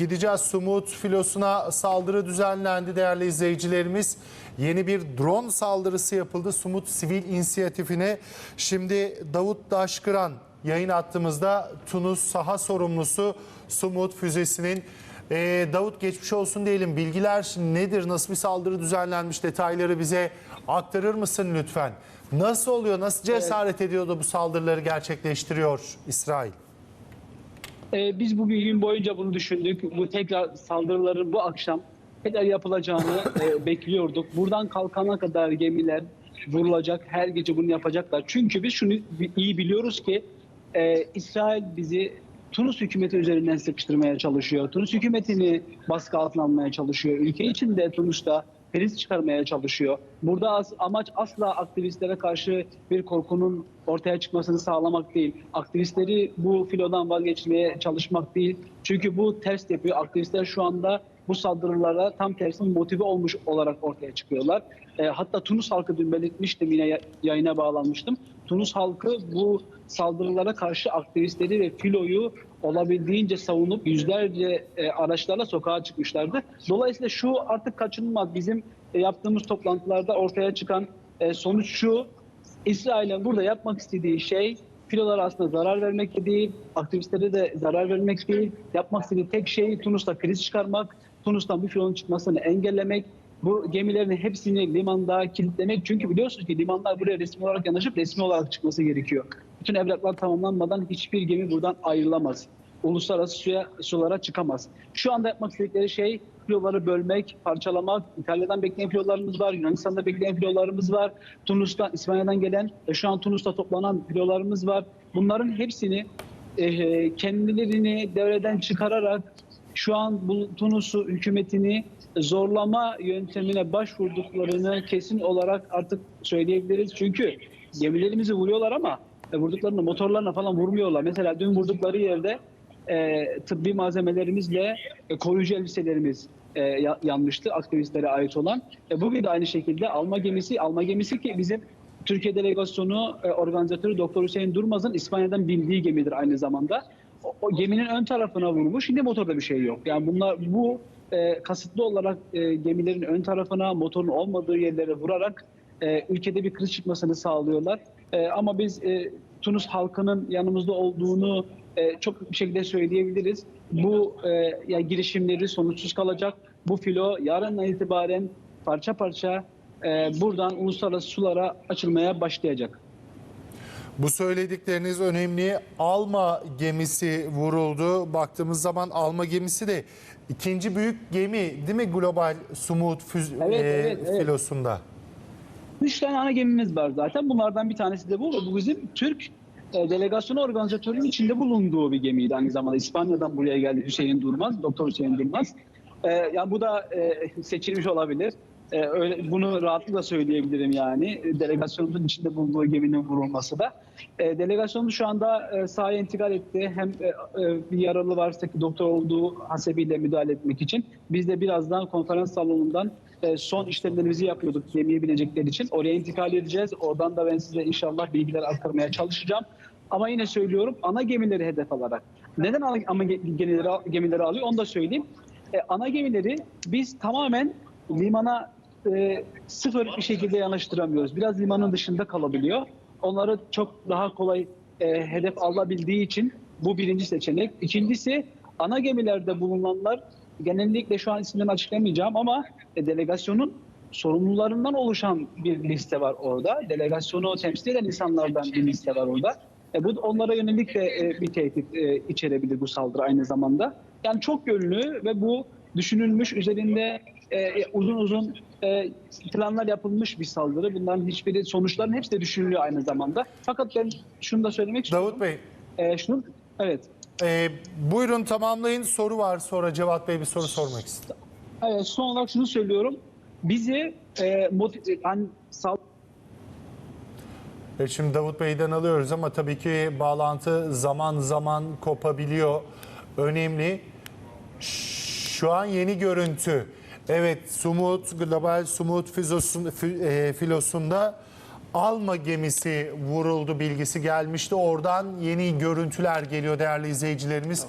gideceğiz. Sumut filosuna saldırı düzenlendi değerli izleyicilerimiz. Yeni bir drone saldırısı yapıldı Sumut Sivil İnisiyatifine. Şimdi Davut Daşkıran yayın attığımızda Tunus saha sorumlusu Sumut füzesinin. Ee, Davut geçmiş olsun diyelim. Bilgiler nedir? Nasıl bir saldırı düzenlenmiş? Detayları bize aktarır mısın lütfen? Nasıl oluyor? Nasıl cesaret ediyor da bu saldırıları gerçekleştiriyor İsrail? Ee, biz bu bir gün boyunca bunu düşündük. Bu tekrar saldırıların bu akşam tekrar yapılacağını e, bekliyorduk. Buradan kalkana kadar gemiler vurulacak. Her gece bunu yapacaklar. Çünkü biz şunu iyi biliyoruz ki e, İsrail bizi Tunus hükümeti üzerinden sıkıştırmaya çalışıyor. Tunus hükümetini baskı altına almaya çalışıyor. Ülke içinde Tunus'ta kriz çıkarmaya çalışıyor. Burada as- amaç asla aktivistlere karşı bir korkunun ortaya çıkmasını sağlamak değil. Aktivistleri bu filodan vazgeçirmeye çalışmak değil. Çünkü bu ters yapıyor. Aktivistler şu anda bu saldırılara tam tersine motive olmuş olarak ortaya çıkıyorlar. E, hatta Tunus halkı dün belirtmiştim yine ya- yayına bağlanmıştım. Tunus halkı bu saldırılara karşı aktivistleri ve filoyu olabildiğince savunup yüzlerce e, araçlarla sokağa çıkmışlardı. Dolayısıyla şu artık kaçınılmaz. Bizim e, yaptığımız toplantılarda ortaya çıkan e, sonuç şu. İsrail'in burada yapmak istediği şey filolara aslında zarar vermek değil, aktivistlere de zarar vermek değil. Yapmak istediği tek şey Tunus'ta kriz çıkarmak, Tunus'tan bu filonun çıkmasını engellemek, bu gemilerin hepsini limanda kilitlemek. Çünkü biliyorsunuz ki limanlar buraya resmi olarak yanaşıp resmi olarak çıkması gerekiyor. Bütün evraklar tamamlanmadan hiçbir gemi buradan ayrılamaz. Uluslararası suya, sulara çıkamaz. Şu anda yapmak istedikleri şey filoları bölmek, parçalamak. İtalya'dan bekleyen filolarımız var, Yunanistan'da bekleyen filolarımız var. Tunus'tan, İspanya'dan gelen, e, şu an Tunus'ta toplanan filolarımız var. Bunların hepsini e, kendilerini devreden çıkararak şu an Tunus'u hükümetini zorlama yöntemine başvurduklarını kesin olarak artık söyleyebiliriz. Çünkü gemilerimizi vuruyorlar ama vurduklarını motorlarına falan vurmuyorlar. Mesela dün vurdukları yerde e, tıbbi malzemelerimizle e, koruyucu elbiselerimiz e, ya- yanmıştı aktivistlere ait olan. E, bugün de aynı şekilde alma gemisi, alma gemisi ki bizim Türkiye delegasyonu e, organizatörü Doktor Hüseyin Durmaz'ın İspanya'dan bildiği gemidir aynı zamanda. O, geminin ön tarafına vurmuş. Şimdi motorda bir şey yok. Yani bunlar bu e, kasıtlı olarak e, gemilerin ön tarafına motorun olmadığı yerlere vurarak e, ülkede bir kriz çıkmasını sağlıyorlar. E, ama biz e, Tunus halkının yanımızda olduğunu e, çok bir şekilde söyleyebiliriz. Bu e, yani girişimleri sonuçsuz kalacak. Bu filo yarından itibaren parça parça e, buradan uluslararası sulara açılmaya başlayacak. Bu söyledikleriniz önemli. Alma gemisi vuruldu. Baktığımız zaman Alma gemisi de ikinci büyük gemi değil mi global Sumut füz- Evet, e, evet, evet. filosunda? Üç tane ana gemimiz var zaten. Bunlardan bir tanesi de bu. Bu bizim Türk e, delegasyonu organizatörünün içinde bulunduğu bir gemiydi aynı zamanda. İspanya'dan buraya geldi Hüseyin Durmaz, Doktor Hüseyin Durmaz. E, yani bu da e, seçilmiş olabilir. E, öyle, bunu rahatlıkla söyleyebilirim yani. Delegasyonumuzun içinde bulunduğu geminin vurulması da. E, delegasyonumuz şu anda e, sahaya intikal etti. Hem e, e, bir yaralı varsa ki doktor olduğu hasebiyle müdahale etmek için. Biz de birazdan konferans salonundan e, son işlemlerimizi yapıyorduk gemiye binecekler için. Oraya intikal edeceğiz. Oradan da ben size inşallah bilgiler aktarmaya çalışacağım. Ama yine söylüyorum ana gemileri hedef alarak. Neden ana gemileri, gemileri alıyor onu da söyleyeyim. E, ana gemileri biz tamamen limana e, sıfır bir şekilde yanaştıramıyoruz. Biraz limanın dışında kalabiliyor. Onları çok daha kolay e, hedef alabildiği için bu birinci seçenek. İkincisi ana gemilerde bulunanlar genellikle şu an isimlerini açıklamayacağım ama e, delegasyonun sorumlularından oluşan bir liste var orada. Delegasyonu temsil eden insanlardan bir liste var orada. E, bu onlara yönelik de e, bir tehdit e, içerebilir bu saldırı aynı zamanda. Yani çok yönlü ve bu düşünülmüş, üzerinde e, uzun uzun e, planlar yapılmış bir saldırı. Bunların hiçbiri, sonuçların hepsi de düşünülüyor aynı zamanda. Fakat ben şunu da söylemek istiyorum. Davut Bey, E, şunu, evet. e, buyurun tamamlayın. Soru var sonra Cevat Bey bir soru sormak istiyor. Evet, son olarak şunu söylüyorum. Bizi e, motiv- hani sal- Evet, şimdi Davut Bey'den alıyoruz ama tabii ki bağlantı zaman zaman kopabiliyor. Önemli. Şu an yeni görüntü. Evet Sumut, Global Sumut fizosun- fi- e, filosunda Alma gemisi vuruldu bilgisi gelmişti. Oradan yeni görüntüler geliyor değerli izleyicilerimiz.